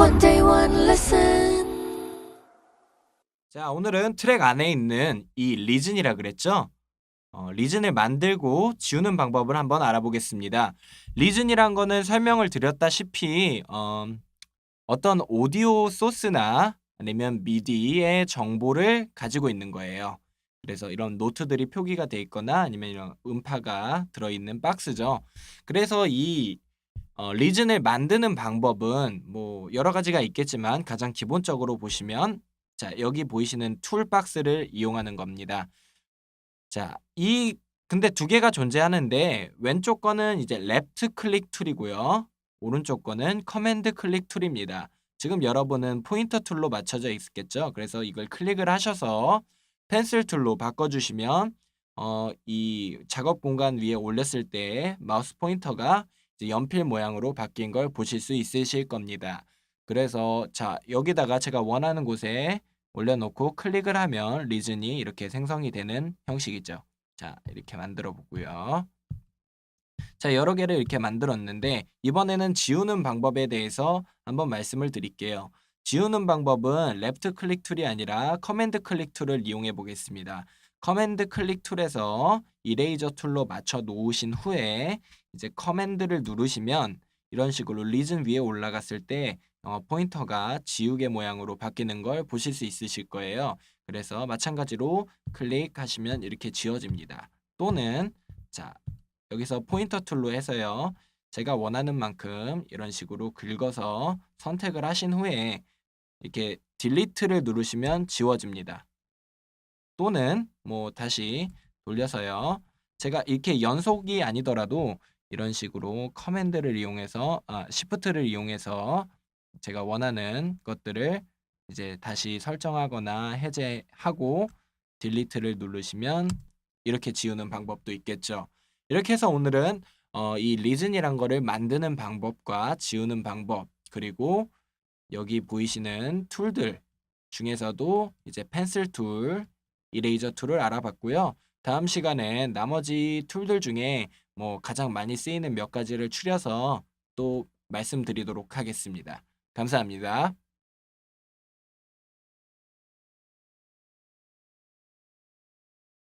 One day, one lesson. 자, 오늘은 트랙 안에 있는 이 리즌이라 그랬죠? 어, 리즌을 만들고 지우는 방법을 한번 알아보겠습니다. 리즌이란 거는 설명을 드렸다시피 어, 어떤 오디오 소스나 아니면 미디의 정보를 가지고 있는 거예요. 그래서 이런 노트들이 표기가 돼 있거나 아니면 이런 음파가 들어있는 박스죠. 그래서 이 어, 리즌을 만드는 방법은 뭐 여러 가지가 있겠지만 가장 기본적으로 보시면 자, 여기 보이시는 툴 박스를 이용하는 겁니다. 자, 이 근데 두 개가 존재하는데 왼쪽 거는 이제 레프트 클릭 툴이고요. 오른쪽 거는 커맨드 클릭 툴입니다. 지금 여러분은 포인터 툴로 맞춰져 있겠죠? 그래서 이걸 클릭을 하셔서 펜슬 툴로 바꿔주시면 어, 이 작업 공간 위에 올렸을 때 마우스 포인터가 연필 모양으로 바뀐 걸 보실 수 있으실 겁니다. 그래서 자 여기다가 제가 원하는 곳에 올려놓고 클릭을 하면 리즌이 이렇게 생성이 되는 형식이죠. 자 이렇게 만들어 보고요. 자 여러 개를 이렇게 만들었는데 이번에는 지우는 방법에 대해서 한번 말씀을 드릴게요. 지우는 방법은 레프트 클릭 툴이 아니라 커맨드 클릭 툴을 이용해 보겠습니다. 커맨드 클릭 툴에서 이레이저 툴로 맞춰 놓으신 후에 이제 커맨드를 누르시면 이런 식으로 리즌 위에 올라갔을 때 어, 포인터가 지우개 모양으로 바뀌는 걸 보실 수 있으실 거예요. 그래서 마찬가지로 클릭하시면 이렇게 지워집니다. 또는 자 여기서 포인터 툴로 해서요. 제가 원하는 만큼 이런 식으로 긁어서 선택을 하신 후에 이렇게 딜리트를 누르시면 지워집니다. 또는 뭐 다시 돌려서요. 제가 이렇게 연속이 아니더라도 이런 식으로 커맨드를 이용해서 아, 시프트를 이용해서 제가 원하는 것들을 이제 다시 설정하거나 해제하고 딜리트를 누르시면 이렇게 지우는 방법도 있겠죠. 이렇게 해서 오늘은 어, 이 리즌이란 거를 만드는 방법과 지우는 방법 그리고 여기 보이시는 툴들 중에서도 이제 펜슬 툴, 이레이저 툴을 알아봤고요. 다음 시간에 나머지 툴들 중에 뭐 가장 많이 쓰이는 몇 가지를 추려서 또 말씀드리도록 하겠습니다. 감사합니다.